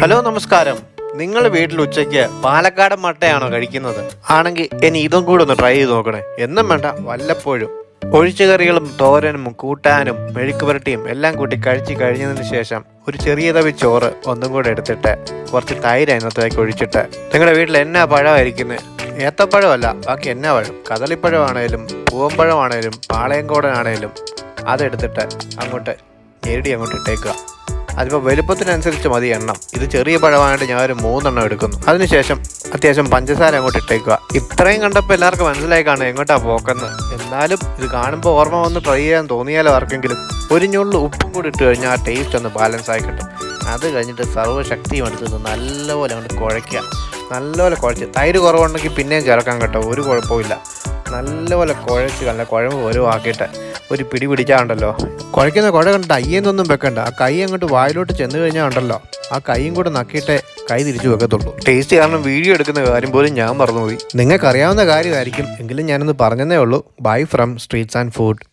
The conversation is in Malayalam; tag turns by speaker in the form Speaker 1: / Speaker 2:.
Speaker 1: ഹലോ നമസ്കാരം. നിങ്ങൾ വീട്ടിൽ ഉച്ചയ്ക്ക് പാലക്കാടൻ മട്ടയാണോ കഴിക്കുന്നത്? ആണെങ്കിൽ ഇനി ഇതും കൂടെ ഒന്ന് ട്രൈ ചെയ്ത് നോക്കണേ. എന്നും വേണ്ട വല്ലപ്പോഴും. ഒഴിച്ചുകറികളും തോരനും കൂട്ടാനും മെഴുക്ക് പുരട്ടിയും എല്ലാം കൂട്ടി കഴിച്ച് കഴിഞ്ഞതിന് ശേഷം ഒരു ചെറിയ തവി ചോറ് ഒന്നും കൂടെ എടുത്തിട്ട് കുറച്ച് തൈര് അതിനകത്തേക്ക് ഒഴിച്ചിട്ട്. നിങ്ങളുടെ വീട്ടിൽ എന്നാ പഴമായിരിക്കുന്നത് ഏത്തപ്പഴമല്ല ബാക്കി എന്നാ പഴം? കദളിപ്പഴമാണേലും പൂവമ്പഴമാണേലും പാളയംകോടനാണേലും അതെടുത്തിട്ട് അങ്ങോട്ട് ഞെരടി അങ്ങോട്ട് ഇട്ടേക്കുക. അതിപ്പോൾ വലുപ്പത്തിനനുസരിച്ച് മതി എണ്ണം. ഇത് ചെറിയ പഴമായിട്ട് ഞാൻ ഒരു മൂന്നെണ്ണം എടുക്കുന്നു. അതിനുശേഷം അത്യാവശ്യം പഞ്ചസാര അങ്ങോട്ട് ഇട്ടേക്കുക. ഇത്രയും കണ്ടപ്പോൾ എല്ലാവർക്കും മനസ്സിലായി കാണും എങ്ങോട്ടാ പോക്കുന്നത് എന്നാലും ഇത് കാണുമ്പോൾ ഓർമ്മ വന്ന് ട്രൈ ചെയ്യാൻ തോന്നിയാലോ ആർക്കെങ്കിലും. ഒരു ഉപ്പും കൂടി ഇട്ട് കഴിഞ്ഞാൽ ആ ടേസ്റ്റ് ഒന്ന് ബാലൻസ് ആയി കിട്ടും. അത് കഴിഞ്ഞിട്ട് സർവശക്തിയും എടുത്ത് നല്ലപോലെ അങ്ങോട്ട് കുഴയ്ക്കുക. നല്ലപോലെ കുഴച്ച്. തൈര് കുറവുണ്ടെങ്കിൽ പിന്നെയും ചേർക്കാൻ കേട്ടോ. ഒരു കുഴപ്പമില്ല നല്ലപോലെ കുഴച്ച് നല്ല കുഴമ്പ് ഒരുവാക്കിയിട്ട് ഒരു പിടി പിടിച്ചാണ്ടല്ലോ കുഴയ്ക്കുന്ന കുഴ കണ്ടിട്ട് അയ്യെന്നൊന്നും വെക്കണ്ട. ആ കൈ അങ്ങോട്ട് വായിലോട്ട് ചെന്ന് കഴിഞ്ഞാൽ ഉണ്ടല്ലോ. ആ കൈയും കൂടെ നക്കിയിട്ടേ കൈ തിരിച്ചു വെക്കത്തുള്ളൂ. ടേസ്റ്റ് കാരണം വീഡിയോ എടുക്കുന്ന കാര്യം പോലും ഞാൻ മറന്നുപോയി. നിങ്ങൾക്കറിയാവുന്ന കാര്യമായിരിക്കും. എങ്കിലും ഞാനൊന്ന് പറഞ്ഞതേ ഉള്ളൂ. Bye from streets and food